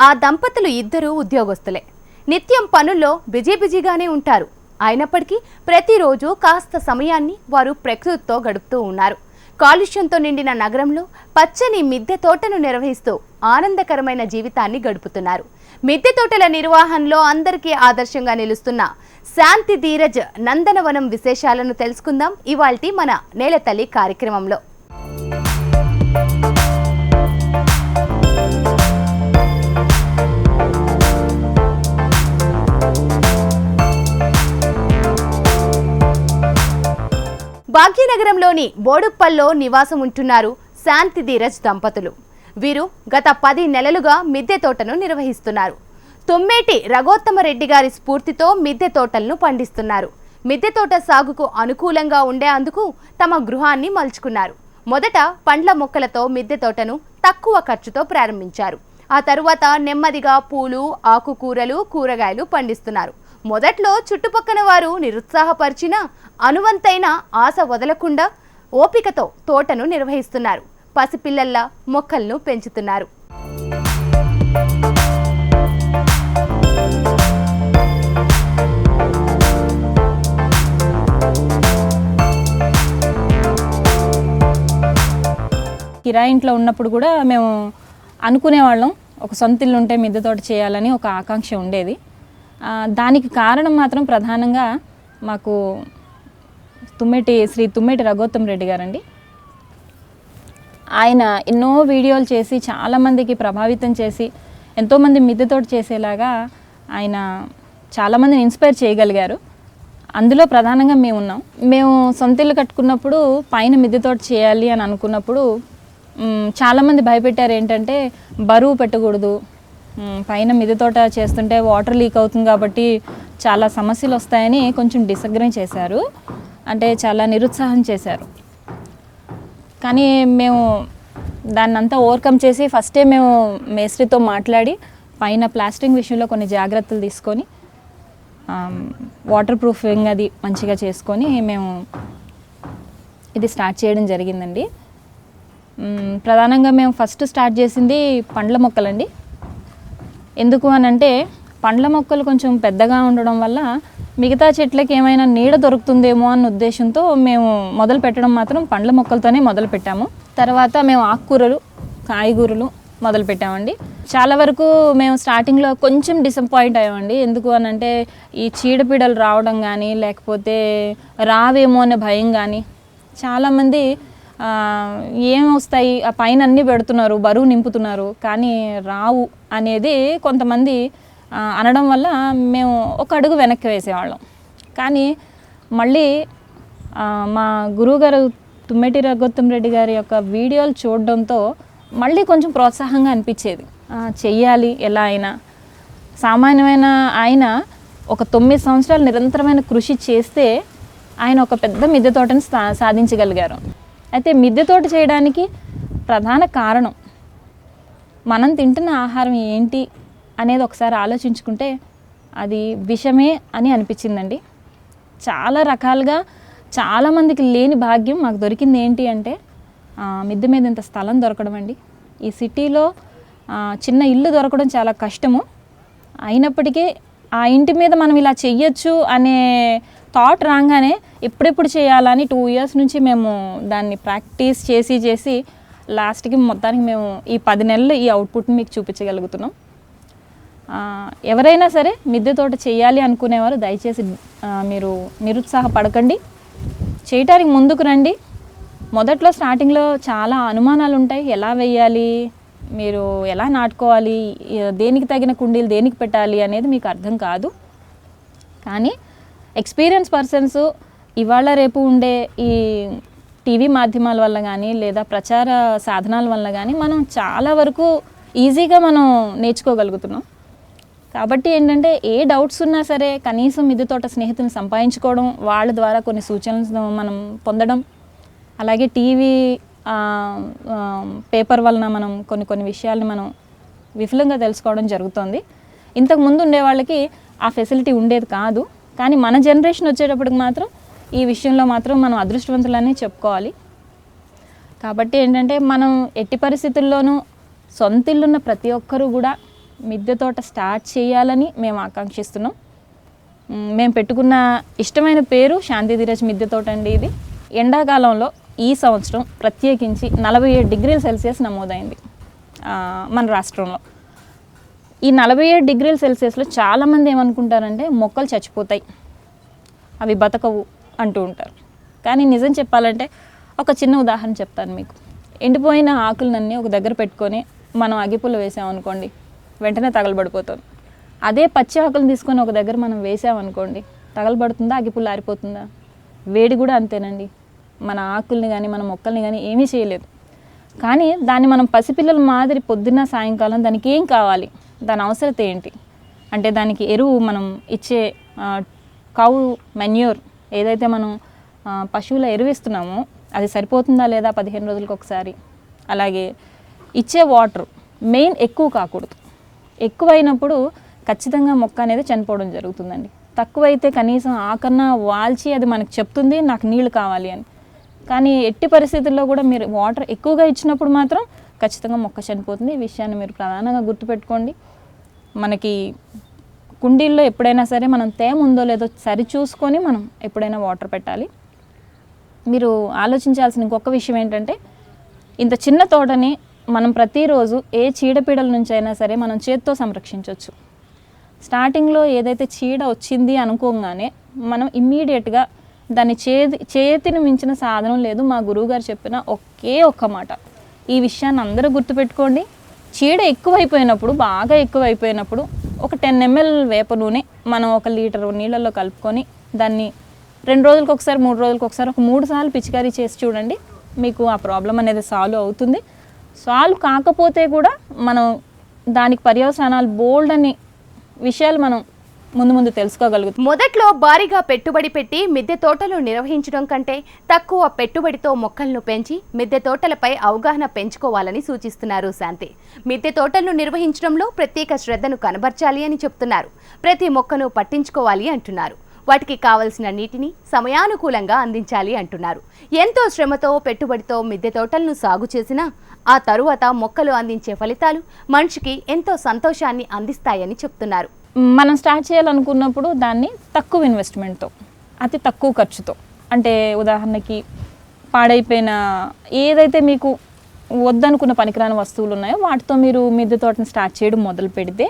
ఆ దంపతులు ఇద్దరూ ఉద్యోగస్తులే. నిత్యం పనుల్లో బిజీ బిజీగానే ఉంటారు. అయినప్పటికీ ప్రతిరోజు కాస్త సమయాన్ని వారు ప్రకృతితో గడుపుతూ ఉన్నారు. కాలుష్యంతో నిండిన నగరంలో పచ్చని మిద్దె తోటను నిర్వహిస్తూ ఆనందకరమైన జీవితాన్ని గడుపుతున్నారు. మిద్దె తోటల నిర్వహణలో అందరికీ ఆదర్శంగా నిలుస్తున్న శాంతి ధీరజ్ నందనవనం విశేషాలను తెలుసుకుందాం. ఇవాల్టి మన నేలతల్లి కార్యక్రమంలో. భాగ్యనగరంలోని బోడుప్పల్లో నివాసం ఉంటున్నారు శాంతి ధీరజ్ దంపతులు. వీరు గత పది నెలలుగా మిద్దె తోటను నిర్వహిస్తున్నారు. తుమ్మేటి రఘోత్తమరెడ్డి గారి స్ఫూర్తితో మిద్దె తోటలను పండిస్తున్నారు. మిద్దె తోట సాగుకు అనుకూలంగా ఉండే అందుకు తమ గృహాన్ని మలుచుకున్నారు. మొదట పండ్ల మొక్కలతో మిద్దె తోటను తక్కువ ఖర్చుతో ప్రారంభించారు. ఆ తరువాత నెమ్మదిగా పూలు ఆకుకూరలు కూరగాయలు పండిస్తున్నారు. మొదట్లో చుట్టుపక్కన వారు నిరుత్సాహపరిచిన అనువంతైన ఆశ వదలకుండా ఓపికతో తోటను నిర్వహిస్తున్నారు. పసిపిల్లల్లా మొక్కలను పెంచుతున్నారు. కిరాయి ఇంట్లో ఉన్నప్పుడు కూడా మేము అనుకునేవాళ్ళం ఒక సొంత ఇల్లు ఉంటే మిద్దె తోట చేయాలని ఒక ఆకాంక్ష ఉండేది. దానికి కారణం మాత్రం ప్రధానంగా మాకు తుమ్మెటి శ్రీ తుమ్మెటి రఘోత్తమ్ రెడ్డి గారండి. ఆయన ఎన్నో వీడియోలు చేసి చాలామందికి ప్రభావితం చేసి ఎంతోమంది మిద్దెతోటి చేసేలాగా ఆయన చాలామందిని ఇన్స్పైర్ చేయగలిగారు. అందులో ప్రధానంగా మేము ఉన్నాం. మేము సొంత ఇల్లు కట్టుకున్నప్పుడు పైన మిద్దెతోటి చేయాలి అని అనుకున్నప్పుడు చాలామంది భయపెట్టారు ఏంటంటే బరువు పెట్టకూడదు పైన మిద్దె తోట చేస్తుంటే వాటర్ లీక్ అవుతుంది కాబట్టి చాలా సమస్యలు వస్తాయని కొంచెం డిసగ్రీ చేశారు. అంటే చాలా నిరుత్సాహం చేశారు. కానీ మేము దాన్ని అంతా ఓవర్కమ్ చేసి ఫస్టే మేము మేస్త్రితో మాట్లాడి పైన ప్లాస్టింగ్ విషయంలో కొన్ని జాగ్రత్తలు తీసుకొని వాటర్ ప్రూఫింగ్ అది మంచిగా చేసుకొని మేము ఇది స్టార్ట్ చేయడం జరిగిందండి. ప్రధానంగా మేము ఫస్ట్ స్టార్ట్ చేసింది పండ్ల మొక్కలండి. ఎందుకు అని అంటే పండ్ల మొక్కలు కొంచెం పెద్దగా ఉండడం వల్ల మిగతా చెట్లకి ఏమైనా నీడ దొరుకుతుందేమో అన్న ఉద్దేశంతో మేము మొదలు పెట్టడం మాత్రం పండ్ల మొక్కలతోనే మొదలు పెట్టాము. తర్వాత మేము ఆకుకూరలు కాయగూరలు మొదలు పెట్టామండి. చాలా వరకు మేము స్టార్టింగ్లో కొంచెం డిసప్పాయింట్ అయ్యామండి. ఎందుకు అని అంటే ఈ చీడపీడలు రావడం కానీ లేకపోతే రావేమో అనే భయం కానీ చాలామంది ఏం వస్తాయి ఆ పైన అన్నీ పెడుతున్నారు బరువు నింపుతున్నారు కానీ రావు అనేది కొంతమంది అనడం వల్ల మేము ఒక అడుగు వెనక్కి వేసేవాళ్ళం. కానీ మళ్ళీ మా గురువుగారు తుమ్మెటి రఘోత్తం రెడ్డి గారి యొక్క వీడియోలు చూడడంతో మళ్ళీ కొంచెం ప్రోత్సాహంగా అనిపించేది. చెయ్యాలి ఎలా అయినా. సామాన్యమైన ఆయన ఒక తొమ్మిది సంవత్సరాలు నిరంతరమైన కృషి చేస్తే ఆయన ఒక పెద్ద మిద్దె తోటని సా సాధించగలిగారు. అయితే మిద్దె తోట చేయడానికి ప్రధాన కారణం మనం తింటున్న ఆహారం ఏంటి అనేది ఒకసారి ఆలోచించుకుంటే అది విషమే అని అనిపించిందండి. చాలా రకాలుగా చాలామందికి లేని భాగ్యం మాకు దొరికింది ఏంటి అంటే మిద్దె మీద ఇంత స్థలం దొరకడం అండి. ఈ సిటీలో చిన్న ఇల్లు దొరకడం చాలా కష్టము. అయినప్పటికీ ఆ ఇంటి మీద మనం ఇలా చెయ్యొచ్చు అనే థాట్ రాగానే ఎప్పుడెప్పుడు చేయాలని టూ ఇయర్స్ నుంచి మేము దాన్ని ప్రాక్టీస్ చేసి చేసి లాస్ట్కి మొత్తానికి మేము ఈ పది నెలలు ఈ అవుట్పుట్ని మీకు చూపించగలుగుతున్నాం. ఎవరైనా సరే మిద్దె తోట చేయాలి అనుకునేవారు దయచేసి మీరు నిరుత్సాహపడకండి. చేయటానికి ముందుకు రండి. మొదట్లో స్టార్టింగ్లో చాలా అనుమానాలు ఉంటాయి. ఎలా వేయాలి? మీరు ఎలా నాటుకోవాలి? దేనికి తగిన కుండీలు దేనికి పెట్టాలి అనేది మీకు అర్థం కాదు. కానీ ఎక్స్పీరియన్స్ పర్సన్స్ ఇవాళ రేపు ఉండే ఈ టీవీ మాధ్యమాల వల్ల కానీ లేదా ప్రచార సాధనాల వల్ల కానీ మనం చాలా వరకు ఈజీగా మనం నేర్చుకోగలుగుతున్నాం. కాబట్టి ఏంటంటే ఏ డౌట్స్ ఉన్నా సరే కనీసం మిద్దె తోట స్నేహితులను సంపాదించుకోవడం వాళ్ళ ద్వారా కొన్ని సూచనలు మనం పొందడం అలాగే టీవీ పేపర్ వలన మనం కొన్ని కొన్ని విషయాల్ని మనం విఫలంగా తెలుసుకోవడం జరుగుతుంది. ఇంతకుముందు ఉండే వాళ్ళకి ఆ ఫెసిలిటీ ఉండేది కాదు. కానీ మన జనరేషన్ వచ్చేటప్పటికి మాత్రం ఈ విషయంలో మాత్రం మనం అదృష్టవంతులనే చెప్పుకోవాలి. కాబట్టి ఏంటంటే మనం ఎట్టి పరిస్థితుల్లోనూ సొంత ఇల్లున్న ప్రతి ఒక్కరూ కూడా మిద్దె తోట స్టార్ట్ చేయాలని మేము ఆకాంక్షిస్తున్నాం. మేము పెట్టుకున్న ఇష్టమైన పేరు శాంతి ధీరజ్ మిద్దె తోట అండి ఇది. ఎండాకాలంలో ఈ సంవత్సరం ప్రత్యేకించి నలభై ఏడు డిగ్రీల సెల్సియస్ నమోదైంది మన రాష్ట్రంలో. ఈ నలభై ఏడు డిగ్రీల సెల్సియస్లో చాలామంది ఏమనుకుంటారంటే మొక్కలు చచ్చిపోతాయి. అవి బతకవు అంటూ ఉంటారు. కానీ నిజం చెప్పాలంటే ఒక చిన్న ఉదాహరణ చెప్తాను మీకు. ఎండిపోయిన ఆకులన్నీ ఒక దగ్గర పెట్టుకొని మనం అగ్గిపుల్ల వేసామనుకోండి వెంటనే తగలబడిపోతుంది అదే పచ్చి ఆకులను తీసుకొని ఒక దగ్గర మనం వేసామనుకోండి తగలబడుతుందా అగ్గిపుల్ల ఆరిపోతుందా? వేడి కూడా అంతేనండి. మన ఆకుల్ని కానీ మన మొక్కల్ని కానీ ఏమీ చేయలేదు. కానీ దాన్ని మనం పసిపిల్లల మాదిరి పొద్దున్న సాయంకాలం దానికి ఏం కావాలి? దాని అవసరత ఏంటి? అంటే దానికి ఎరువు మనం ఇచ్చే కౌ మెన్యూర్ ఏదైతే మనం పశువుల ఎరువిస్తున్నామో అది సరిపోతుందా లేదా పదిహేను రోజులకు ఒకసారి? అలాగే ఇచ్చే వాటర్ మెయిన్ ఎక్కువ కాకూడదు. ఎక్కువైనప్పుడు ఖచ్చితంగా మొక్క అనేది చనిపోవడం జరుగుతుందండి. తక్కువైతే కనీసం ఆకన్నా వాల్చి అది మనకు చెప్తుంది నాకు నీళ్ళు కావాలి అని. కానీ ఎట్టి పరిస్థితుల్లో కూడా మీరు వాటర్ ఎక్కువగా ఇచ్చినప్పుడు మాత్రం ఖచ్చితంగా మొక్క చనిపోతుంది. ఈ విషయాన్ని మీరు ప్రధానంగా గుర్తుపెట్టుకోండి. మనకి కుండీల్లో ఎప్పుడైనా సరే మనం తేమ ఉందో లేదో సరి చూసుకొని మనం ఎప్పుడైనా వాటర్ పెట్టాలి. మీరు ఆలోచించాల్సిన ఇంకొక విషయం ఏంటంటే ఇంత చిన్న తోటని మనం ప్రతిరోజు ఏ చీడపీడల నుంచి అయినా సరే మనం చేత్తో సంరక్షించవచ్చు స్టార్టింగ్లో ఏదైతే చీడ వచ్చింది అనుకోగానే మనం ఇమ్మీడియట్గా దాన్ని చేతి చేతిని మించిన సాధనం లేదు మా గురువుగారు చెప్పిన ఒకే ఒక్క మాట. ఈ విషయాన్ని అందరూ గుర్తుపెట్టుకోండి. చీడ ఎక్కువైపోయినప్పుడు బాగా ఎక్కువైపోయినప్పుడు ఒక టెన్ ఎంఎల్ వేప నూనె మనం ఒక లీటర్ నీళ్ళల్లో కలుపుకొని దాన్ని రెండు రోజులకు ఒకసారి మూడు రోజులకు ఒకసారి ఒక మూడు సార్లు పిచికారీ చేసి చూడండి. మీకు ఆ ప్రాబ్లం అనేది సాల్వ్ అవుతుంది. సాల్వ్ కాకపోతే కూడా మనం దానికి పర్యవసానాలు బోల్డ్ అని విషయాలు మనం ముందు ముందు తెలుసుకోగలుగుతాం. మొదట్లో భారీగా పెట్టుబడి పెట్టి మిద్దె తోటలు నిర్వహించడం కంటే తక్కువ పెట్టుబడితో మొక్కలను పెంచి మిద్దె తోటలపై అవగాహన పెంచుకోవాలని సూచిస్తున్నారు శాంతి. మిద్దె తోటలను నిర్వహించడంలో ప్రత్యేక శ్రద్ధను కనబర్చాలి అని చెప్తున్నారు. ప్రతి మొక్కను పట్టించుకోవాలి అంటున్నారు. వాటికి కావలసిన నీటిని సమయానుకూలంగా అందించాలి అంటున్నారు. ఎంతో శ్రమతో పెట్టుబడితో మిద్దె తోటలను సాగు చేసినా ఆ తరువాత మొక్కలు అందించే ఫలితాలు మనిషికి ఎంతో సంతోషాన్ని అందిస్తాయని చెప్తున్నారు. మనం స్టార్ట్ చేయాలనుకున్నప్పుడు దాన్ని తక్కువ ఇన్వెస్ట్మెంట్తో అతి తక్కువ ఖర్చుతో. అంటే ఉదాహరణకి పాడైపోయిన ఏదైతే మీకు వద్దనుకున్న పనికిరాని వస్తువులు ఉన్నాయో వాటితో మీరు మిద్దె తోటను స్టార్ట్ చేయడం మొదలు పెడితే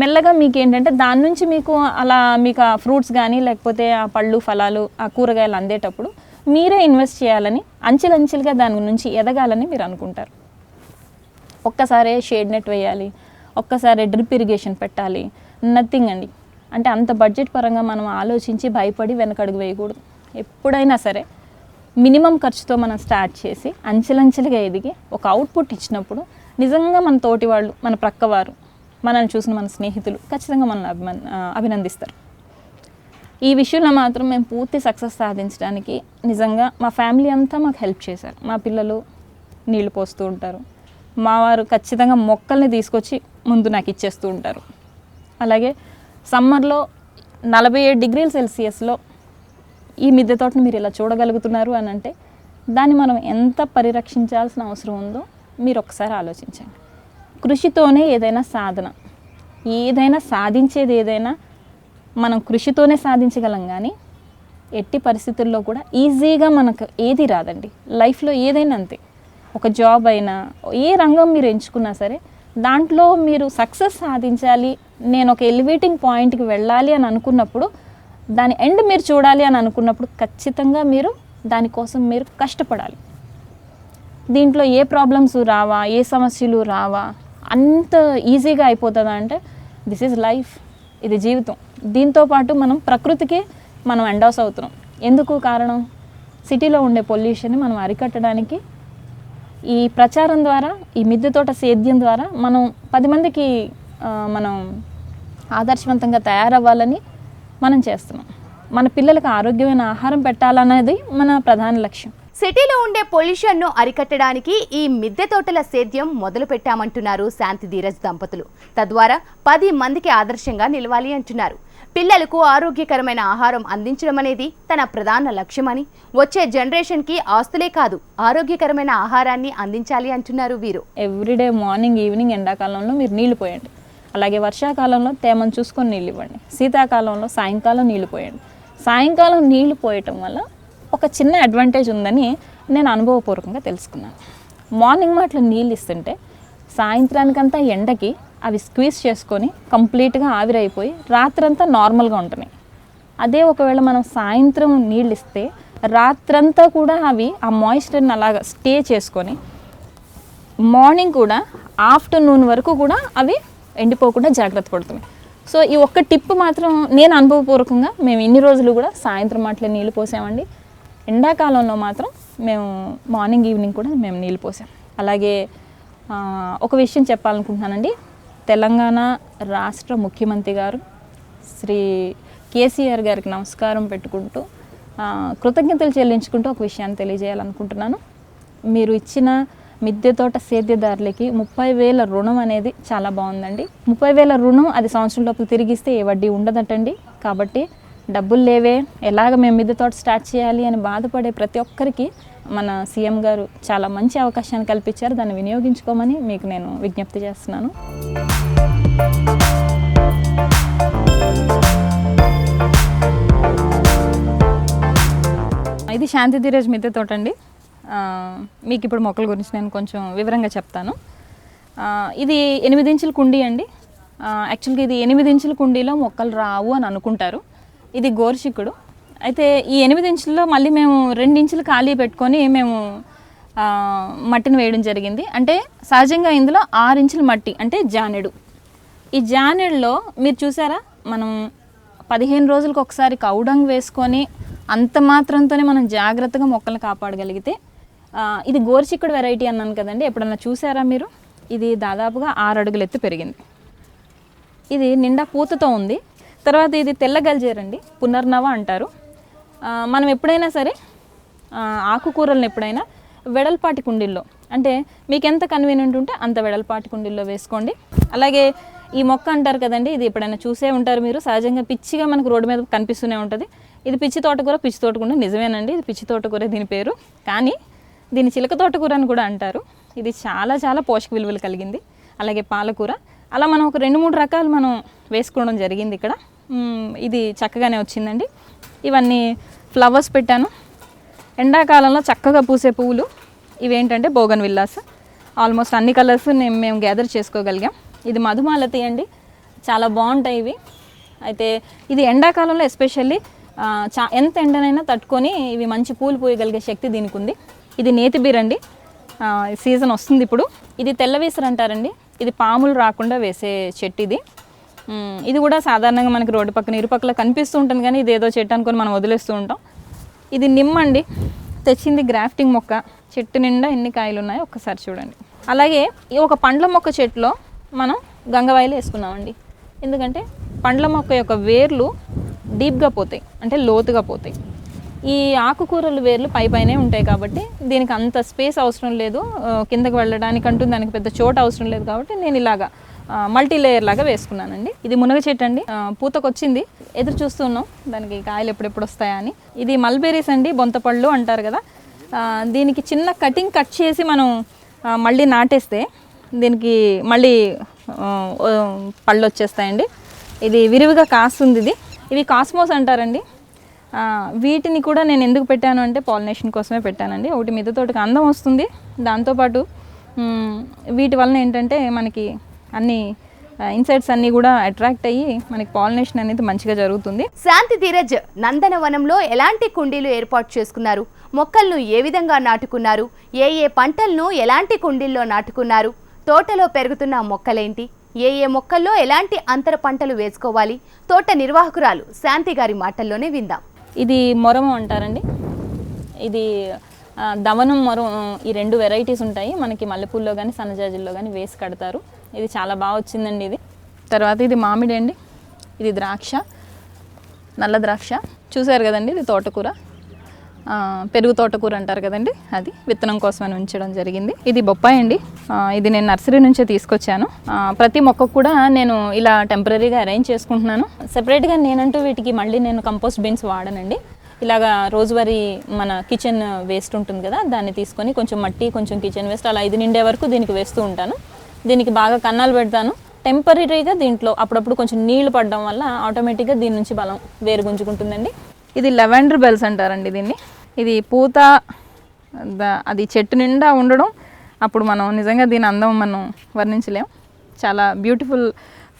మెల్లగా మీకు ఏంటంటే దాని నుంచి మీకు అలా మీకు ఆ ఫ్రూట్స్ కానీ లేకపోతే ఆ పళ్ళు ఫలాలు ఆ కూరగాయలు అందేటప్పుడు మీరే ఇన్వెస్ట్ చేయాలని అంచెలంచెలుగా దాని నుంచి ఎదగాలని మీరు అనుకుంటారు. ఒక్కసారే షేడ్ నెట్ వేయాలి ఒక్కసారి డ్రిప్ ఇరిగేషన్ పెట్టాలి నథింగ్ అండి. అంటే అంత బడ్జెట్ పరంగా మనం ఆలోచించి భయపడి వెనకడుగు వేయకూడదు. ఎప్పుడైనా సరే మినిమం ఖర్చుతో మనం స్టార్ట్ చేసి అంచెలంచెలుగా ఎదిగి ఒక అవుట్పుట్ ఇచ్చినప్పుడు నిజంగా మన తోటి వాళ్ళు మన ప్రక్కవారు మనల్ని చూసిన మన స్నేహితులు ఖచ్చితంగా మనల్ని అభిమన్ అభినందిస్తారు. ఈ విషయంలో మాత్రం మేము పూర్తి సక్సెస్ సాధించడానికి నిజంగా మా ఫ్యామిలీ అంతా మాకు హెల్ప్ చేశారు. మా పిల్లలు నీళ్ళు పోస్తూ ఉంటారు. మా వారు ఖచ్చితంగా మొక్కల్ని తీసుకొచ్చి ముందు నాకు ఇచ్చేస్తూ ఉంటారు. అలాగే సమ్మర్లో నలభై ఏడు డిగ్రీల సెల్సియస్లో ఈ మిద్దె తోటను మీరు ఇలా చూడగలుగుతున్నారు అని అంటే దాన్ని మనం ఎంత పరిరక్షించాల్సిన అవసరం ఉందో మీరు ఒకసారి ఆలోచించండి. కృషితోనే ఏదైనా సాధన. ఏదైనా సాధించేది ఏదైనా మనం కృషితోనే సాధించగలం కానీ ఎట్టి పరిస్థితుల్లో కూడా ఈజీగా మనకు ఏది రాదండి. లైఫ్లో ఏదైనా అంతే. ఒక జాబ్ అయినా ఏ రంగం మీరు ఎంచుకున్నా సరే దాంట్లో మీరు సక్సెస్ సాధించాలి నేను ఒక ఎలివేటింగ్ పాయింట్కి వెళ్ళాలి అని అనుకున్నప్పుడు దాని ఎండ్ మీరు చూడాలి అని అనుకున్నప్పుడు ఖచ్చితంగా మీరు దానికోసం మీరు కష్టపడాలి. దీంట్లో ఏ ప్రాబ్లమ్స్ రావా ఏ సమస్యలు రావా అంత ఈజీగా అయిపోతుందా అంటే దిస్ ఈజ్ లైఫ్ ఇది జీవితం. దీంతో పాటు మనం ప్రకృతికి మనం ఎండాస్ అవుతున్నాం. ఎందుకు కారణం? సిటీలో ఉండే పొల్యూషన్ని మనం అరికట్టడానికి ఈ ప్రచారం ద్వారా ఈ మిద్దె తోట సేద్యం ద్వారా మనం పది మందికి మనం ఆదర్శవంతంగా తయారవ్వాలని మనం చేస్తున్నాం. మన పిల్లలకు ఆరోగ్యమైన ఆహారం పెట్టాలన్నది మన ప్రధాన లక్ష్యం. సిటీలో ఉండే పొల్యూషన్ను అరికట్టడానికి ఈ మిద్దె తోటల సేద్యం మొదలు పెట్టామంటున్నారు శాంతి ధీరజ్ దంపతులు. తద్వారా పది మందికి ఆదర్శంగా నిలవాలి అంటున్నారు. పిల్లలకు ఆరోగ్యకరమైన ఆహారం అందించడం అనేది తన ప్రధాన లక్ష్యమని వచ్చే జనరేషన్కి ఆస్తులే కాదు ఆరోగ్యకరమైన ఆహారాన్ని అందించాలి అంటున్నారు వీరు. ఎవ్రీడే మార్నింగ్ ఈవినింగ్ ఎండాకాలంలో మీరు నీళ్ళు పోయండి. అలాగే వర్షాకాలంలో తేమను చూసుకొని నీళ్ళు ఇవ్వండి. శీతాకాలంలో సాయంకాలం నీళ్ళు పోయండి. సాయంకాలం నీళ్ళు పోయటం వల్ల ఒక చిన్న అడ్వాంటేజ్ ఉందని నేను అనుభవపూర్వకంగా తెలుసుకున్నాను. మార్నింగ్ మాటలు నీళ్ళు ఇస్తుంటే సాయంత్రానికంతా ఎండకి అవి స్క్వీజ్ చేసుకొని కంప్లీట్గా ఆవిరైపోయి రాత్రంతా నార్మల్గా ఉంటున్నాయి. అదే ఒకవేళ మనం సాయంత్రం నీళ్ళు ఇస్తే రాత్రంతా కూడా అవి ఆ మాయిశ్చర్ని అలాగా స్టే చేసుకొని మార్నింగ్ కూడా ఆఫ్టర్నూన్ వరకు కూడా అవి ఎండిపోకుండా జాగ్రత్త పడుతున్నాయి సో ఈ ఒక్క టిప్ మాత్రం నేను అనుభవపూర్వకంగా మేము ఇన్ని రోజులు కూడా సాయంత్రం అట్లే నీళ్ళు పోసామండి. ఎండాకాలంలో మాత్రం మేము మార్నింగ్ ఈవినింగ్ కూడా మేము నీళ్ళు పోసాం. అలాగే ఒక విషయం చెప్పాలనుకుంటున్నానండి. తెలంగాణ రాష్ట్ర ముఖ్యమంత్రి గారు శ్రీ కేసీఆర్ గారికి నమస్కారం పెట్టుకుంటూ కృతజ్ఞతలు చెల్లించుకుంటూ ఒక విషయాన్ని తెలియజేయాలనుకుంటున్నాను. మీరు ఇచ్చిన మిద్దె తోట సేద్యదారులకి ముప్పై వేల రుణం అనేది చాలా బాగుందండి. ముప్పై వేల రుణం అది సంవత్సరం లోపల తిరిగిస్తే ఏ వడ్డీ ఉండదటండి. కాబట్టి డబ్బులు లేవే ఎలాగ మేము మిద్దె తోట స్టార్ట్ చేయాలి అని బాధపడే ప్రతి ఒక్కరికి మన సీఎం గారు చాలా మంచి అవకాశాన్ని కల్పించారు. దాన్ని వినియోగించుకోమని మీకు నేను విజ్ఞప్తి చేస్తున్నాను. ఇది శాంతి ధీరజ్ మిద్దె తోట అండి. మీకు ఇప్పుడు మొక్కల గురించి నేను కొంచెం వివరంగా చెప్తాను. ఇది ఎనిమిది ఇంచుల కుండీ అండి. యాక్చువల్గా ఇది ఎనిమిది ఇంచుల కుండీలో మొక్కలు రావు అని అనుకుంటారు. ఇది గోర్షికుడు. అయితే ఈ ఎనిమిది ఇంచుల్లో మళ్ళీ మేము రెండు ఇంచులు ఖాళీ పెట్టుకొని మేము మట్టిని వేయడం జరిగింది. అంటే సహజంగా ఇందులో ఆరు ఇంచుల మట్టి అంటే జానెడు. ఈ జానెడులో మీరు చూసారా? మనం పదిహేను రోజులకు ఒకసారి కౌడంగ్ వేసుకొని అంత మాత్రంతోనే మనం జాగ్రత్తగా మొక్కలు కాపాడగలిగితే ఇది గోరుచిక్కుడు వెరైటీ అన్నాను కదండి. ఎప్పుడన్నా చూసారా మీరు? ఇది దాదాపుగా ఆరు అడుగులు ఎత్తు పెరిగింది. ఇది నిండా పూతతో ఉంది. తర్వాత ఇది తెల్ల గల్జేరండి. పునర్నవ అంటారు. మనం ఎప్పుడైనా సరే ఆకుకూరలను ఎప్పుడైనా వెడల్పాటి కుండీల్లో అంటే మీకు ఎంత కన్వీనియంట్ ఉంటే అంత వెడల్పాటి కుండీల్లో వేసుకోండి. అలాగే ఈ మొక్క అంటారు కదండి ఇది ఎప్పుడైనా చూసే ఉంటారు మీరు. సహజంగా పిచ్చిగా మనకు రోడ్డు మీద కనిపిస్తూనే ఉంటుంది. ఇది పిచ్చి తోటకూర పిచ్చి తోటకూర నిజమేనండి. ఇది పిచ్చి తోటకూర దీని పేరు. కానీ దీని చిలక తోటకూర అని కూడా అంటారు. ఇది చాలా చాలా పోషక విలువలు కలిగింది. అలాగే పాలకూర. అలా మనం ఒక రెండు మూడు రకాలు మనం వేసుకోవడం జరిగింది ఇక్కడ. ఇది చక్కగానే వచ్చిందండి. ఇవన్నీ ఫ్లవర్స్ పెట్టాను. ఎండాకాలంలో చక్కగా పూసే పువ్వులు. ఇవేంటంటే బోగన్ విల్లాస్ ఆల్మోస్ట్ అన్ని కలర్స్ నేను మేము గ్యాదర్ చేసుకోగలిగాం. ఇది మధుమాలతి అండి చాలా బాగుంటాయి ఇవి. అయితే ఇది ఎండాకాలంలో ఎస్పెషల్లీ చా ఎంత ఎండనైనా తట్టుకొని ఇవి మంచి పూలు పూయగలిగే శక్తి దీనికి ఉంది ఇది నేతి బీర్ అండి. సీజన్ వస్తుంది ఇప్పుడు. ఇది తెల్లవేసరు అంటారండి. ఇది పాములు రాకుండా వేసే చెట్టు ఇది. ఇది కూడా సాధారణంగా మనకి రోడ్డు పక్కన ఇరుపక్కల కనిపిస్తూ ఉంటుంది కానీ ఇది ఏదో చెట్టు అనుకొని మనం వదిలేస్తూ ఉంటాం. ఇది నిమ్మ అండి. తెచ్చింది గ్రాఫ్టింగ్ మొక్క. చెట్టు నిండా ఎన్ని కాయలు ఉన్నాయో ఒక్కసారి చూడండి. అలాగే ఈ ఒక పండ్ల మొక్క చెట్టులో మనం గంగవాయిలు వేసుకున్నామండి. ఎందుకంటే పండ్ల మొక్క యొక్క వేర్లు డీప్గా పోతాయి. అంటే లోతుగా పోతాయి. ఈ ఆకుకూరలు వేర్లు పై పైనే ఉంటాయి కాబట్టి దీనికి అంత స్పేస్ అవసరం లేదు. కిందకి వెళ్ళడానికంటూ దానికి పెద్ద చోటు అవసరం లేదు కాబట్టి నేను ఇలాగా మల్టీ లేయర్ లాగా వేసుకున్నానండి. ఇది మునగ చెట్టు అండి. పూతకొచ్చింది. ఎదురు చూస్తున్నాం దానికి కాయలు ఎప్పుడెప్పుడు వస్తాయా అని. ఇది మల్బెరీస్ అండి బొంతపళ్ళు అంటారు కదా. దీనికి చిన్న కటింగ్ కట్ చేసి మనం మళ్ళీ నాటేస్తే దీనికి మళ్ళీ పళ్ళు వచ్చేస్తాయండి. ఇది విరివిగా కాస్తుంది ఇది. ఇవి కాస్మోస్ అంటారండి. వీటిని కూడా నేను ఎందుకు పెట్టాను అంటే పాలినేషన్ కోసమే పెట్టానండి. ఒకటి మిద్దె తోటకు అందం వస్తుంది. దాంతోపాటు వీటి వలన ఏంటంటే మనకి అన్ని ఇన్సైట్స్ అన్నీ కూడా అట్రాక్ట్ అయ్యి మనకి పాలినేషన్ అనేది మంచిగా జరుగుతుంది. శాంతి ధీరజ్ నందనవనంలో ఎలాంటి కుండీలు ఏర్పాటు చేసుకున్నారు? మొక్కలను ఏ విధంగా నాటుకున్నారు? ఏ ఏ పంటలను ఎలాంటి కుండీల్లో నాటుకున్నారు? తోటలో పెరుగుతున్న మొక్కలేంటి? ఏ ఏ మొక్కల్లో ఎలాంటి అంతర పంటలు వేసుకోవాలి? తోట నిర్వాహకురాలు శాంతి గారి మాటల్లోనే విందాం. ఇది మొరము అంటారండి. ఇది దవనం మొరం ఈ రెండు వెరైటీస్ ఉంటాయి. మనకి మల్లెపూల్లో కానీ సన్నజాజుల్లో కానీ వేసి కడతారు. ఇది చాలా బాగా వచ్చిందండి ఇది. తర్వాత ఇది మామిడి అండి. ఇది ద్రాక్ష నల్ల ద్రాక్ష. చూసారు కదండి ఇది తోటకూర? పెరుగు తోటకూర అంటారు కదండి అది విత్తనం కోసమని ఉంచడం జరిగింది. ఇది బొప్పాయి అండి. ఇది నేను నర్సరీ నుంచే తీసుకొచ్చాను. ప్రతి మొక్కకు కూడా నేను ఇలా టెంపరీగా అరేంజ్ చేసుకుంటున్నాను. సెపరేట్గా నేనంటూ వీటికి మళ్ళీ నేను కంపోస్ట్ బిన్స్ వాడనండి. ఇలాగా రోజువారీ మన కిచెన్ వేస్ట్ ఉంటుంది కదా దాన్ని తీసుకొని కొంచెం మట్టి కొంచెం కిచెన్ వేస్ట్ అలా ఇది నిండే వరకు దీనికి వేస్తూ ఉంటాను. దీనికి బాగా కన్నాలు పెడతాను. టెంపరీగా దీంట్లో అప్పుడప్పుడు కొంచెం నీళ్ళు పడడం వల్ల ఆటోమేటిక్గా దీని నుంచి బలం వేరు గుంజుకుంటుందండి. ఇది లెవెండర్ బెల్స్ అంటారండి దీన్ని. ఇది పూత అది చెట్టు నిండా ఉండడం. అప్పుడు మనం నిజంగా దీని అందం మనం వర్ణించలేం. చాలా బ్యూటిఫుల్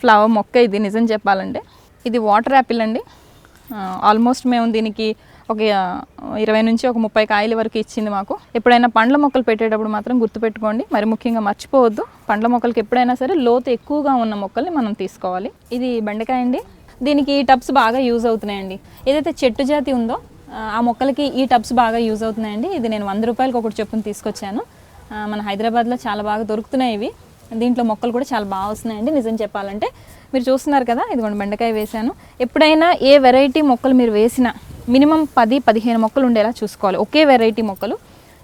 ఫ్లవర్ మొక్క ఇది నిజం చెప్పాలంటే. ఇది వాటర్ యాపిల్ అండి. ఆల్మోస్ట్ మేము దీనికి ఒక ఇరవై నుంచి ఒక ముప్పై కాయల వరకు ఇచ్చింది మాకు. ఎప్పుడైనా పండ్ల మొక్కలు పెట్టేటప్పుడు మాత్రం గుర్తుపెట్టుకోండి. మరి ముఖ్యంగా మర్చిపోవద్దు. పండ్ల మొక్కలకి ఎప్పుడైనా సరే లోతు ఎక్కువగా ఉన్న మొక్కల్ని మనం తీసుకోవాలి. ఇది బెండకాయ అండి. దీనికి ఈ టబ్స్ బాగా యూజ్ అవుతున్నాయండి. ఏదైతే చెట్టు జాతి ఉందో ఆ, మొక్కలకి ఈ టబ్స్ బాగా యూజ్ అవుతున్నాయండి. ఇది నేను వంద రూపాయలకి ఒకటి చొప్పున తీసుకొచ్చాను. మన హైదరాబాద్లో చాలా బాగా దొరుకుతున్నాయి ఇవి. దీంట్లో మొక్కలు కూడా చాలా బాగా వస్తున్నాయండి నిజం చెప్పాలంటే. మీరు చూస్తున్నారు కదా ఇదిగోండి బెండకాయ వేశాను. ఎప్పుడైనా ఏ వెరైటీ మొక్కలు మీరు వేసినా మినిమం పది పదిహేను మొక్కలు ఉండేలా చూసుకోవాలి. ఒకే వెరైటీ మొక్కలు.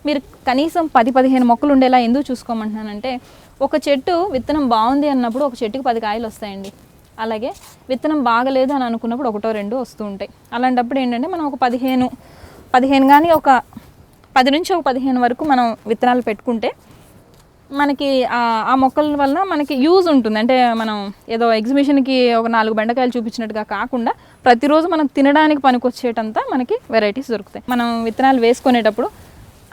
మీరు కనీసం పది పదిహేను మొక్కలు ఉండేలా ఎందుకు చూసుకోమంటున్నానంటే ఒక చెట్టు విత్తనం బాగుంది అన్నప్పుడు ఒక చెట్టుకి పది కాయలు వస్తాయండి. అలాగే విత్తనం బాగలేదు అని అనుకున్నప్పుడు ఒకటో రెండు వస్తూ ఉంటాయి. అలాంటప్పుడు ఏంటంటే మనం ఒక పదిహేను పదిహేను కానీ ఒక పది నుంచి ఒక పదిహేను వరకు మనం విత్తనాలు పెట్టుకుంటే మనకి ఆ- మొక్కల వల్ల మనకి యూజ్ ఉంటుంది. అంటే మనం ఏదో ఎగ్జిబిషన్కి ఒక నాలుగు బెండకాయలు చూపించినట్టుగా కాకుండా ప్రతిరోజు మనం తినడానికి పనికొచ్చేటంతా మనకి వెరైటీస్ దొరుకుతాయి. మనం విత్తనాలు వేసుకునేటప్పుడు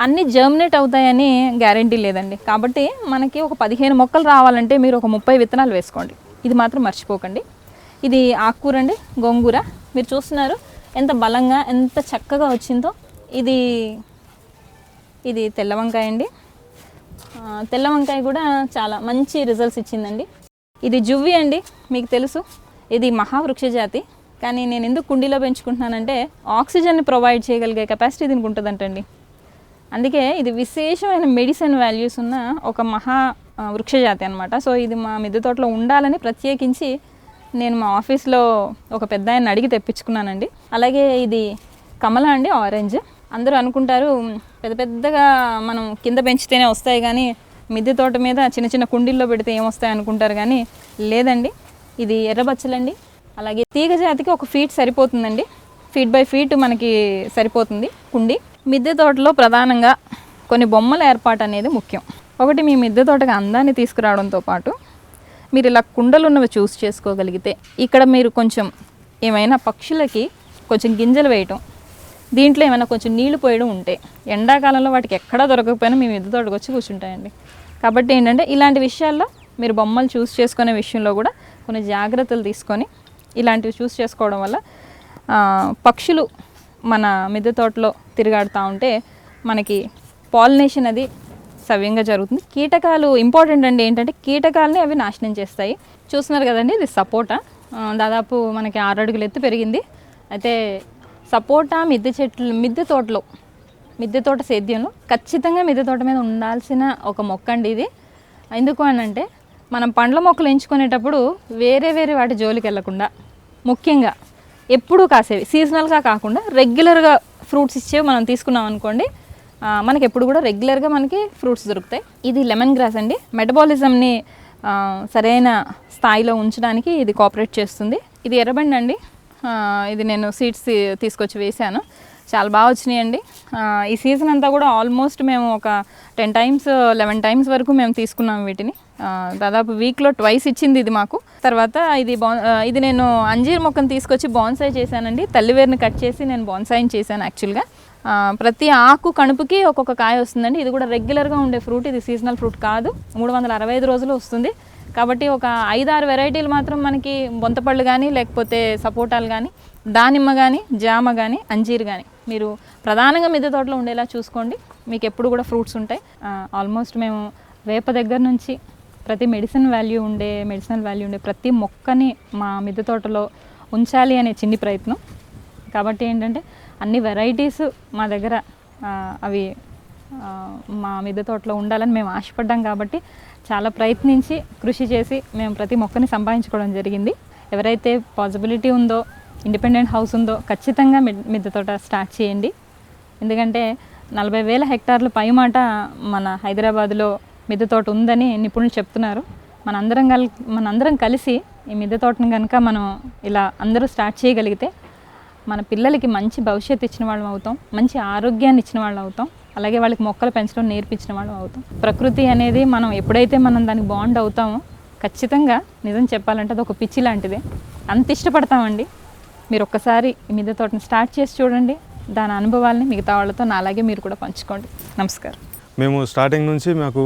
అన్నీ జర్మినేట్ అవుతాయని గ్యారంటీ లేదండి. కాబట్టి మనకి ఒక పదిహేను మొక్కలు రావాలంటే మీరు ఒక ముప్పై విత్తనాలు వేసుకోండి. ఇది మాత్రం మర్చిపోకండి. ఇది ఆకుకూర అండి గోంగూర. మీరు చూస్తున్నారు ఎంత బలంగా ఎంత చక్కగా వచ్చిందో. ఇది ఇది తెల్ల వంకాయ అండి. తెల్ల వంకాయ కూడా చాలా మంచి రిజల్ట్స్ ఇచ్చిందండి. ఇది జువ్వి అండి మీకు తెలుసు. ఇది మహావృక్ష జాతి. కానీ నేను ఎందుకు కుండీలో పెంచుకుంటున్నానంటే ఆక్సిజన్ని ప్రొవైడ్ చేయగలిగే కెపాసిటీ దీనికి ఉంటుందంటండి. అందుకే ఇది విశేషమైన మెడిసిన్ వాల్యూస్ ఉన్న ఒక మహా వృక్షజాతి అనమాట సో ఇది మా మిద్దె తోటలో ఉండాలని ప్రత్యేకించి నేను మా ఆఫీస్లో ఒక పెద్ద ఆయన అడిగి తెప్పించుకున్నానండి. అలాగే ఇది కమల అండి ఆరెంజ్. అందరూ అనుకుంటారు పెద్ద పెద్దగా మనం కింద పెంచితేనే వస్తాయి కానీ మిద్దె తోట మీద చిన్న చిన్న కుండీల్లో పెడితే ఏమొస్తాయి అనుకుంటారు కానీ లేదండి. ఇది ఎర్రబచ్చలండి. అలాగే తీగ జాతికి ఒక ఫీట్ సరిపోతుందండి. ఫీట్ బై ఫీట్ మనకి సరిపోతుంది కుండి. మిద్దె తోటలో ప్రధానంగా కొన్ని బొమ్మల ఏర్పాటు అనేది ముఖ్యం. ఒకటి మీ మిద్దె తోటకి అందాన్ని తీసుకురావడంతో పాటు మీరు ఇలా కుండలు ఉన్నవి చూస్ చేసుకోగలిగితే ఇక్కడ మీరు కొంచెం ఏమైనా పక్షులకి కొంచెం గింజలు వేయటం దీంట్లో ఏమైనా కొంచెం నీళ్ళు పోయడం ఉంటే ఎండాకాలంలో వాటికి ఎక్కడా దొరకకపోయినా మీ మిద్దె తోటకు వచ్చి కూర్చుంటాయండి. కాబట్టి ఏంటంటే ఇలాంటి విషయాల్లో మీరు బొమ్మలు చూస్ చేసుకునే విషయంలో కూడా కొన్ని జాగ్రత్తలు తీసుకొని ఇలాంటివి చూస్ చేసుకోవడం వల్ల పక్షులు మన మిద్దె తోటలో తిరిగాడుతూ ఉంటే మనకి పాలినేషన్ అది సవ్యంగా జరుగుతుంది. కీటకాలు ఇంపార్టెంట్ అండి. ఏంటంటే కీటకాలని అవి నాశనం చేస్తాయి. చూస్తున్నారు కదండి ఇది సపోటా. దాదాపు మనకి ఆరు అడుగులు ఎత్తు పెరిగింది. అయితే సపోటా మిద్దె చెట్లు మిద్దె తోటలో మిద్దె తోట సేద్యంలో ఖచ్చితంగా మిద్దె తోట మీద ఉండాల్సిన ఒక మొక్క అండి ఇది. ఎందుకు అని అంటే మనం పండ్ల మొక్కలు ఎంచుకునేటప్పుడు వేరే వేరే వాటి జోలికి వెళ్ళకుండా ముఖ్యంగా ఎప్పుడూ కాసేవి సీజనల్గా కాకుండా రెగ్యులర్గా ఫ్రూట్స్ ఇచ్చేవి మనం తీసుకున్నాం అనుకోండి మనకి ఎప్పుడు కూడా రెగ్యులర్గా మనకి ఫ్రూట్స్ దొరుకుతాయి. ఇది లెమన్ గ్రాస్ అండి. మెటబాలిజంని సరైన స్థాయిలో ఉంచడానికి ఇది కోఆపరేట్ చేస్తుంది. ఇది ఎర్రబండి అండి. ఇది నేను సీడ్స్ తీసుకొచ్చి వేశాను చాలా బాగా వచ్చినాయండి. ఈ సీజన్ అంతా కూడా ఆల్మోస్ట్ మేము ఒక టెన్ టైమ్స్ లెవెన్ టైమ్స్ వరకు మేము తీసుకున్నాం వీటిని. దాదాపు వీక్లో ట్వైస్ ఇచ్చింది ఇది మాకు. తర్వాత ఇది బా ఇది నేను అంజీర్ మొక్కను తీసుకొచ్చి బాన్సాయి చేశానండి. తల్లివేరుని కట్ చేసి నేను బాన్సాయిని చేశాను యాక్చువల్గా. ప్రతి ఆకు కణుపుకి ఒక్కొక్క కాయ వస్తుందండి. ఇది కూడా రెగ్యులర్గా ఉండే ఫ్రూట్ ఇది సీజనల్ ఫ్రూట్ కాదు. మూడు వందల అరవై ఐదు రోజులు వస్తుంది. కాబట్టి ఒక ఐదారు వెరైటీలు మాత్రం మనకి బొంతపళ్ళు కానీ లేకపోతే సపోటాలు కానీ దానిమ్మ కానీ జామ కానీ అంజీర్ కానీ మీరు ప్రధానంగా మిద్దె తోటలో ఉండేలా చూసుకోండి. మీకు ఎప్పుడు కూడా ఫ్రూట్స్ ఉంటాయి. ఆల్మోస్ట్ మేము వేప దగ్గర నుంచి ప్రతి మెడిసిన్ వాల్యూ ఉండే మెడిసినల్ వాల్యూ ఉండే ప్రతి మొక్కని మా మిద్దె తోటలో ఉంచాలి అనే చిన్ని ప్రయత్నం. కాబట్టి ఏంటంటే అన్ని వెరైటీస్ మా దగ్గర అవి మా మిద్దె తోటలో ఉండాలని మేము ఆశపడ్డాం కాబట్టి చాలా ప్రయత్నించి కృషి చేసి మేము ప్రతి మొక్కని సంపాదించుకోవడం జరిగింది. ఎవరైతే పాసిబిలిటీ ఉందో ఇండిపెండెంట్ హౌస్ ఉందో ఖచ్చితంగా మిడ్- మిద్దె తోట స్టార్ట్ చేయండి. ఎందుకంటే నలభై వేల హెక్టార్ల పై మాట మన హైదరాబాద్లో మిద్దె తోట ఉందని నిపుణులు చెప్తున్నారు. మనందరం కల్ మనందరం కలిసి ఈ మిద్దె తోటను కనుక మనం ఇలా అందరూ స్టార్ట్ చేయగలిగితే మన పిల్లలకి మంచి భవిష్యత్తు ఇచ్చిన వాళ్ళం అవుతాం మంచి ఆరోగ్యాన్ని ఇచ్చిన వాళ్ళం అవుతాం అలాగే వాళ్ళకి మొక్కలు పెంచడం నేర్పించిన వాళ్ళం అవుతాం. ప్రకృతి అనేది మనం ఎప్పుడైతే మనం దానికి బాండ్ అవుతామో ఖచ్చితంగా నిజం చెప్పాలంటే అది ఒక పిచ్చి లాంటిదే. అంత ఇష్టపడతామండి. మీరు ఒక్కసారి మీద మిద్దె తోటని స్టార్ట్ చేసి చూడండి. దాని అనుభవాల్ని మిగతా వాళ్ళతో నా అలాగే మీరు కూడా పంచుకోండి. నమస్కారం. మేము స్టార్టింగ్ నుంచి మాకు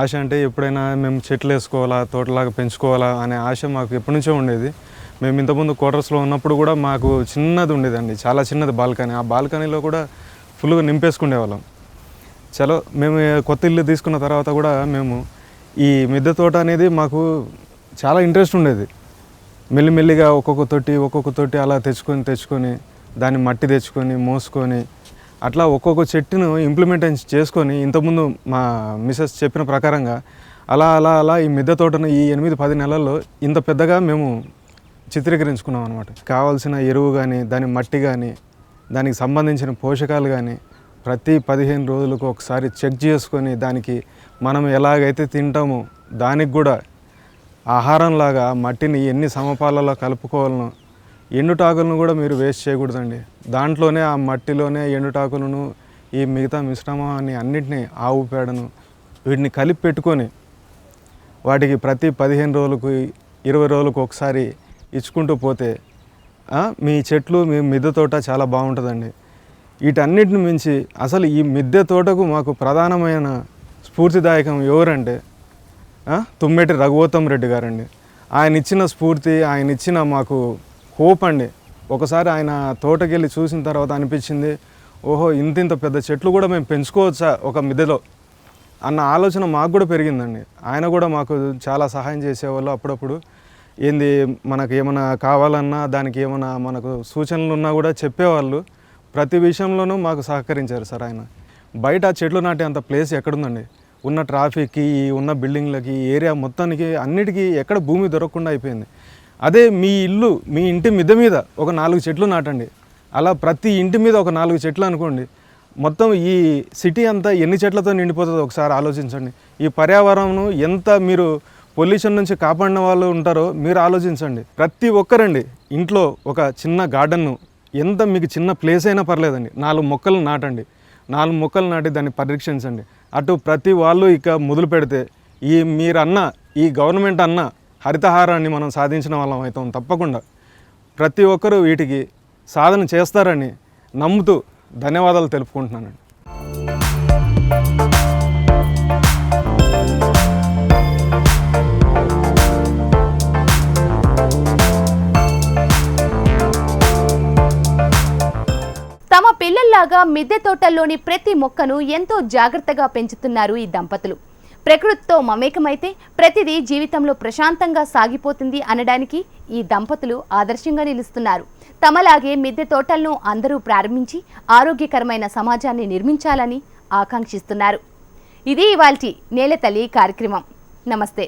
ఆశ అంటే ఎప్పుడైనా మేము చెట్లు వేసుకోవాలా తోటలాగా పెంచుకోవాలా అనే ఆశ మాకు ఎప్పటి నుంచో ఉండేది. మేము ఇంతకుముందు క్వార్టర్స్లో ఉన్నప్పుడు కూడా మాకు చిన్నది ఉండేదండి. చాలా చిన్నది బాల్కనీ. ఆ బాల్కనీలో కూడా ఫుల్గా నింపేసుకునే వాళ్ళం. చలో మేము కొత్త ఇల్లు తీసుకున్న తర్వాత కూడా మేము ఈ మిద్దె తోట అనేది మాకు చాలా ఇంట్రెస్ట్ ఉండేది. మెల్లిమెల్లిగా ఒక్కొక్క తొట్టి ఒక్కొక్క తొట్టి అలా తెచ్చుకొని తెచ్చుకొని దాన్ని మట్టి తెచ్చుకొని మోసుకొని అట్లా ఒక్కొక్క చెట్టును ఇంప్లిమెంటేషన్ చేసుకొని ఇంతకుముందు మా మిసెస్ చెప్పిన ప్రకారంగా అలా అలా అలా ఈ మిద్దె తోటను ఈ ఎనిమిది పది నెలల్లో ఇంత పెద్దగా మేము చిత్రీకరించుకున్నాం అనమాట కావాల్సిన ఎరువు కానీ దాని మట్టి కానీ దానికి సంబంధించిన పోషకాలు కానీ ప్రతి పదిహేను రోజులకు ఒకసారి చెక్ చేసుకొని దానికి మనం ఎలాగైతే తింటామో దానికి కూడా ఆహారంలాగా మట్టిని ఎన్ని సమపాలలో కలుపుకోవాలనో ఎండుటాకులను కూడా మీరు వేస్ట్ చేయకూడదండి. దాంట్లోనే ఆ మట్టిలోనే ఎండుటాకులను ఈ మిగతా మిశ్రమాన్ని అన్నింటినీ ఆవు పేడను వీటిని కలిపి పెట్టుకొని వాటికి ప్రతి పదిహేను రోజులకు ఇరవై రోజులకు ఒకసారి ఇచ్చుకుంటూ పోతే మీ చెట్లు మీ మిద్దె తోట చాలా బాగుంటుందండి. వీటన్నిటిని మించి అసలు ఈ మిద్దె తోటకు మాకు ప్రధానమైన స్ఫూర్తిదాయకం ఎవరంటే తుమ్మెటి రఘువోత్తం రెడ్డి గారండి. ఆయన ఇచ్చిన స్ఫూర్తి ఆయన ఇచ్చిన మాకు హోప్ అండి. ఒకసారి ఆయన తోటకెళ్ళి చూసిన తర్వాత అనిపించింది ఓహో ఇంత ఇంత పెద్ద చెట్లు కూడా మేము పెంచుకోవచ్చా ఒక మిద్దెలో అన్న ఆలోచన మాకు కూడా పెరిగిందండి. ఆయన కూడా మాకు చాలా సహాయం చేసేవాళ్ళు అప్పుడప్పుడు. ఏంది మనకు ఏమైనా కావాలన్నా దానికి ఏమైనా మనకు సూచనలు ఉన్నా కూడా చెప్పేవాళ్ళు. ప్రతి విషయంలోనూ మాకు సహకరించారు సార్ ఆయన. బయట ఆ చెట్లు నాటే అంత ప్లేస్ ఎక్కడుందండి? ఉన్న ట్రాఫిక్కి ఈ ఉన్న బిల్డింగ్లకి ఈ ఏరియా మొత్తానికి అన్నిటికీ ఎక్కడ భూమి దొరకకుండా అయిపోయింది. అదే మీ ఇల్లు మీ ఇంటి మిద్ద మీద ఒక నాలుగు చెట్లు నాటండి. అలా ప్రతి ఇంటి మీద ఒక నాలుగు చెట్లు అనుకోండి మొత్తం ఈ సిటీ అంతా ఎన్ని చెట్లతో నిండిపోతుందో ఒకసారి ఆలోచించండి. ఈ పర్యావరణం ఎంత మీరు పొల్యూషన్ నుంచి కాపాడిన వాళ్ళు ఉంటారో మీరు ఆలోచించండి. ప్రతి ఒక్కరండి ఇంట్లో ఒక చిన్న గార్డెన్ను ఎంత మీకు చిన్న ప్లేస్ అయినా పర్లేదండి. నాలుగు మొక్కలు నాటండి. నాలుగు మొక్కలు నాటి దాన్ని పరీక్షించండి అటు ప్రతి వాళ్ళు ఇక మొదలు పెడితే ఈ మీరన్న ఈ గవర్నమెంట్ అన్న హరితహారాన్ని మనం సాధించిన వాళ్ళం అవుతాం తప్పకుండా. ప్రతి ఒక్కరూ వీటికి సాధన చేస్తారని నమ్ముతూ ధన్యవాదాలు తెలుపుకుంటున్నానండి. కాగా మిద్దె తోటల్లోని ప్రతి మొక్కను ఎంతో జాగ్రత్తగా పెంచుతున్నారు ఈ దంపతులు. ప్రకృతితో మమేకమైతే ప్రతిదీ జీవితంలో ప్రశాంతంగా సాగిపోతుంది అనడానికి ఈ దంపతులు ఆదర్శంగా నిలుస్తున్నారు. తమలాగే మిద్దె తోటలను అందరూ ప్రారంభించి ఆరోగ్యకరమైన సమాజాన్ని నిర్మించాలని ఆకాంక్షిస్తున్నారు. ఇది ఇవాల్టి నేలతల్లి కార్యక్రమం. నమస్తే.